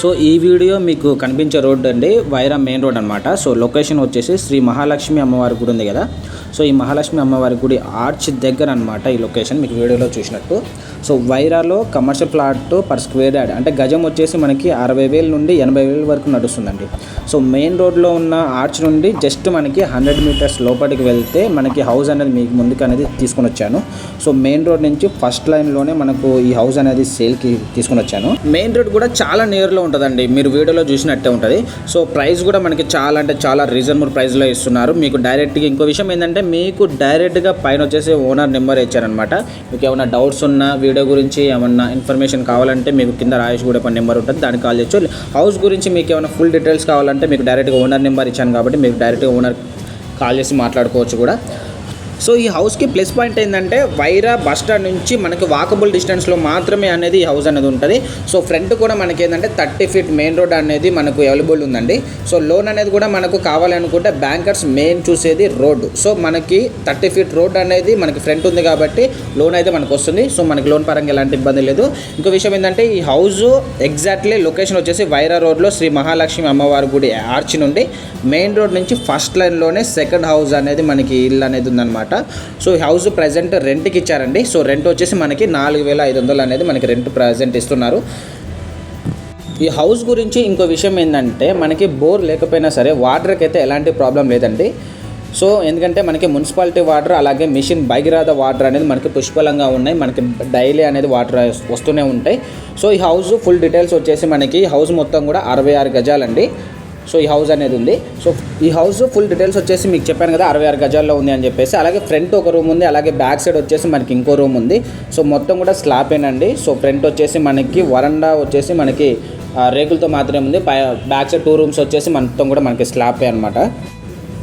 So ఈ video మీకు కనిపించే రోడ్ అండి వైరా మెయిన్ రోడ్ అనమాట సో లొకేషన్ వచ్చేసి శ్రీ మహాలక్ష్మి అమ్మవారి గుడి ఉంది కదా. సో ఈ మహాలక్ష్మి అమ్మవారి గుడి ఆర్చ్ దగ్గర అనమాట ఈ లొకేషన్ మీకు వీడియోలో చూసినట్టు. So వైరాలో commercial plot per square yard అంటే గజం వచ్చేసి మనకి అరవై వేల నుండి ఎనభై వేల వరకు నడుస్తుందండి. సో మెయిన్ రోడ్లో ఉన్న ఆర్చ్ నుండి జస్ట్ మనకి హండ్రెడ్ మీటర్స్ లోపలికి వెళ్తే మనకి హౌస్ అనేది మీకు ముందుకు అనేది తీసుకొని వచ్చాను. సో మెయిన్ రోడ్ నుంచి ఫస్ట్ లైన్లోనే మనకు ఈ హౌస్ అనేది సేల్కి తీసుకొని వచ్చాను. మెయిన్ రోడ్ కూడా చాలా నియర్లో ఉంటుందండి మీరు వీడియోలో చూసినట్టే ఉంటుంది. సో ప్రైస్ కూడా మనకి చాలా అంటే చాలా రీజనబుల్ ప్రైస్లో ఇస్తున్నారు. మీకు డైరెక్ట్గా ఇంకో విషయం ఏంటంటే మీకు డైరెక్ట్గా పైన వచ్చేసి ఓనర్ నెంబర్ ఇచ్చారనమాట మీకు ఏమైనా డౌట్స్ ఉన్నా వీడియో గురించి ఏమన్నా ఇన్ఫర్మేషన్ కావాలంటే మీకు కింద రాయేష్ కూడా నెంబర్ ఉంటుంది దానికి కాల్ చేయొచ్చు. హౌస్ గురించి మీకు ఏమైనా ఫుల్ డీటెయిల్స్ కావాలంటే మీకు డైరెక్ట్గా ఓనర్ నెంబర్ ఇచ్చాను కాబట్టి మీకు డైరెక్ట్గా ఓనర్ కాల్ చేసి మాట్లాడుకోవచ్చు కూడా. సో ఈ హౌస్కి ప్లస్ పాయింట్ ఏంటంటే వైరా బస్ స్టాండ్ నుంచి మనకి వాకబుల్ డిస్టెన్స్లో మాత్రమే అనేది ఈ హౌస్ అనేది ఉంటుంది. సో ఫ్రంట్ కూడా మనకి ఏంటంటే థర్టీ ఫీట్ మెయిన్ రోడ్ అనేది మనకు అవైలబుల్ ఉందండి. సో లోన్ అనేది కూడా మనకు కావాలనుకుంటే బ్యాంకర్స్ మెయిన్ చూసేది రోడ్డు సో మనకి థర్టీ ఫీట్ రోడ్ అనేది మనకి ఫ్రంట్ ఉంది కాబట్టి లోన్ అయితే మనకు వస్తుంది. సో మనకి లోన్ పరంగా ఎలాంటి ఇబ్బంది లేదు. ఇంకో విషయం ఏంటంటే ఈ హౌస్ ఎగ్జాక్ట్లీ లొకేషన్ వచ్చేసి వైరా రోడ్లో శ్రీ మహాలక్ష్మి అమ్మవారి గుడి ఆర్చి నుండి మెయిన్ రోడ్ నుంచి ఫస్ట్ లైన్లోనే సెకండ్ హౌస్ అనేది మనకి ఇల్లు అనేది ఉందన్నమాట. సో ఈ హౌస్ ప్రజెంట్ రెంట్కి ఇచ్చారండి. సో రెంట్ వచ్చేసి మనకి నాలుగు వేల ఐదు వందలు అనేది మనకి రెంట్ ప్రజెంట్ ఇస్తున్నారు. ఈ హౌస్ గురించి ఇంకో విషయం ఏంటంటే మనకి బోర్ లేకపోయినా సరే వాటర్కి అయితే ఎలాంటి ప్రాబ్లం లేదండి. సో ఎందుకంటే మనకి మున్సిపాలిటీ వాటర్ అలాగే మిషన్ బైగిరాద వాటర్ అనేది మనకి పుష్కలంగా ఉన్నాయి. మనకి డైలీ అనేది వాటర్ వస్తూనే ఉంటాయి. సో ఈ హౌస్ ఫుల్ డీటెయిల్స్ వచ్చేసి మనకి హౌస్ మొత్తం కూడా అరవై ఆరు గజాలండి. సో ఈ హౌస్ అనేది ఉంది. సో ఈ హౌస్ ఫుల్ డీటెయిల్స్ వచ్చేసి మీకు చెప్పాను కదా అరవై ఆరు గజాల్లో ఉంది అని చెప్పేసి. అలాగే ఫ్రంట్ ఒక రూమ్ ఉంది అలాగే బ్యాక్ సైడ్ వచ్చేసి మనకి ఇంకో రూమ్ ఉంది. సో మొత్తం కూడా స్లాపేనండి సో ఫ్రంట్ వచ్చేసి మనకి వరండా వచ్చేసి మనకి రేకులతో మాత్రమే ఉంది. పై బ్యాక్ సైడ్ టూ రూమ్స్ వచ్చేసి మొత్తం కూడా మనకి స్లాపే అనమాట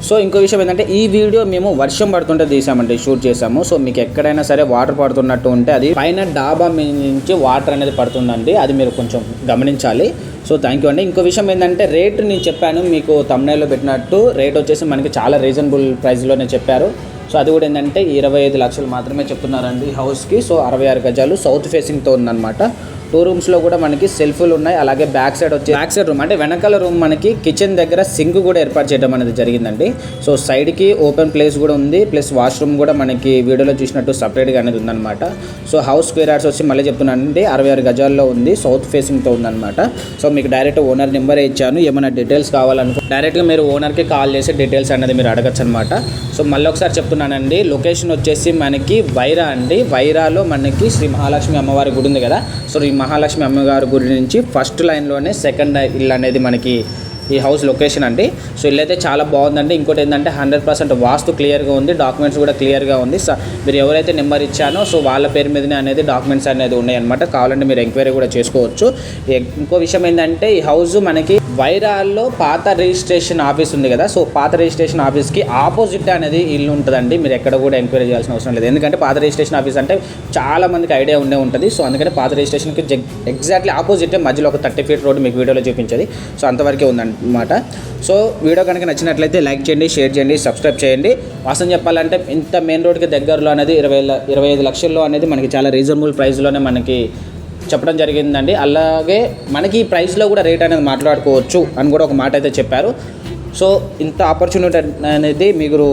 సో ఇంకో విషయం ఏంటంటే ఈ వీడియో మేము వర్షం పడుతుంటే తీసామండి షూట్ చేసాము. సో మీకు ఎక్కడైనా సరే వాటర్ పడుతున్నట్టు ఉంటే అది పైన డాబా నుంచి వాటర్ అనేది పడుతుందండి. అది మీరు కొంచెం గమనించాలి. సో థ్యాంక్ యూ అండి. ఇంకో విషయం ఏంటంటే రేట్ నేను చెప్పాను మీకు తమ్నైల్లో పెట్టినట్టు. రేట్ వచ్చేసి మనకి చాలా రీజనబుల్ ప్రైస్లోనే చెప్పారు. సో అది కూడా ఏంటంటే ఇరవై ఐదు లక్షలు మాత్రమే చెప్తున్నారండి హౌస్కి సో అరవై ఆరు గజాలు సౌత్ ఫేసింగ్తో ఉందన్నమాట టూ రూమ్స్లో కూడా మనకి సెల్ఫ్లు ఉన్నాయి. అలాగే బ్యాక్ సైడ్ వచ్చి బ్యాక్ సైడ్ రూమ్ అంటే వెనకాల రూమ్ మనకి కిచెన్ దగ్గర సింక్ కూడా ఏర్పాటు చేయడం అనేది జరిగిందండి. సో సైడ్కి ఓపెన్ ప్లేస్ కూడా ఉంది. ప్లస్ వాష్రూమ్ కూడా మనకి వీడియోలో చూసినట్టు సపరేట్గా అనేది ఉందన్నమాట. సో హౌస్ స్క్వేర్ యార్డ్స్ వచ్చి మళ్ళీ చెప్తున్నానండి. అరవై ఆరు గజాల్లో ఉంది. సౌత్ ఫేసింగ్తో ఉందన్నమాట. సో మీకు డైరెక్ట్ ఓనర్ నెంబర్ ఇచ్చాను. ఏమైనా డీటెయిల్స్ కావాలనుకో డైరెక్ట్గా మీరు ఓనర్కి కాల్ చేసి డీటెయిల్స్ అనేది మీరు అడగచ్చు అనమాట సో మళ్ళీ ఒకసారి చెప్తున్నానండి. లొకేషన్ వచ్చేసి మనకి వైరా అండి. వైరాలో మనకి శ్రీ మహాలక్ష్మి అమ్మవారి గుడి ఉంది కదా. సో ఈ మహాలక్ష్మి అమ్మగారి గుడి నుంచి ఫస్ట్ లైన్లోనే సెకండ్ ఇల్లు అనేది మనకి ఈ హౌస్ లొకేషన్ అండి. సో ఇల్లు అయితే చాలా బాగుందండి. ఇంకోటి ఏంటంటే హండ్రెడ్ పర్సెంట్ వాస్తు క్లియర్గా ఉంది. డాక్యుమెంట్స్ కూడా క్లియర్గా ఉంది. సో మీరు ఎవరైతే నెంబర్ ఇచ్చానో సో వాళ్ళ పేరు మీదనే అనేది డాక్యుమెంట్స్ అనేది ఉన్నాయన్నమాట. కావాలంటే మీరు ఎంక్వైరీ కూడా చేసుకోవచ్చు. ఇంకో విషయం ఏంటంటే ఈ హౌస్ మనకి వైరాల్లో పాత రిజిస్ట్రేషన్ ఆఫీస్ ఉంది కదా సో పాత రిజిస్ట్రేషన్ ఆఫీస్కి ఆపోజిట్ అనేది ఇల్లు ఉంటుందండి. మీరు ఎక్కడ కూడా ఎంక్వైరీ చేయాల్సిన అవసరం లేదు. ఎందుకంటే పాత రిజిస్ట్రేషన్ ఆఫీస్ అంటే చాలా మందికి ఐడియా ఉండే ఉంటుంది. సో అందుకని పాత రిజిస్ట్రేషన్కి ఎగ్జాక్ట్లీ ఆపోజిట్ మధ్యలో ఒక థర్టీ ఫీట్ రోడ్ మీకు వీడియోలో చూపించేది. సో అంతవరకే ఉందన్నమాట. సో వీడియో కనుక నచ్చినట్లయితే లైక్ చేయండి షేర్ చేయండి సబ్స్క్రైబ్ చేయండి. వాస్తవం చెప్పాలంటే ఇంత మెయిన్ రోడ్కి దగ్గరలో అనేది ఇరవై ఇరవై ఐదు లక్షల్లో అనేది మనకి చాలా రీజనబుల్ ప్రైస్లోనే మనకి చెప్పడం జరిగిందండి. అలాగే మనకి ఈ ప్రైస్లో కూడా రేట్ అనేది మాట్లాడుకోవచ్చు అని కూడా ఒక మాట అయితే చెప్పారు. సో ఇంత ఆపర్చునిటీ అనేది మీరు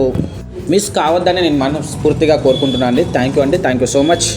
మిస్ కావద్దని నేను మనస్ఫూర్తిగా కోరుకుంటున్నాను అండి. థ్యాంక్ యూ అండి. Thank you so much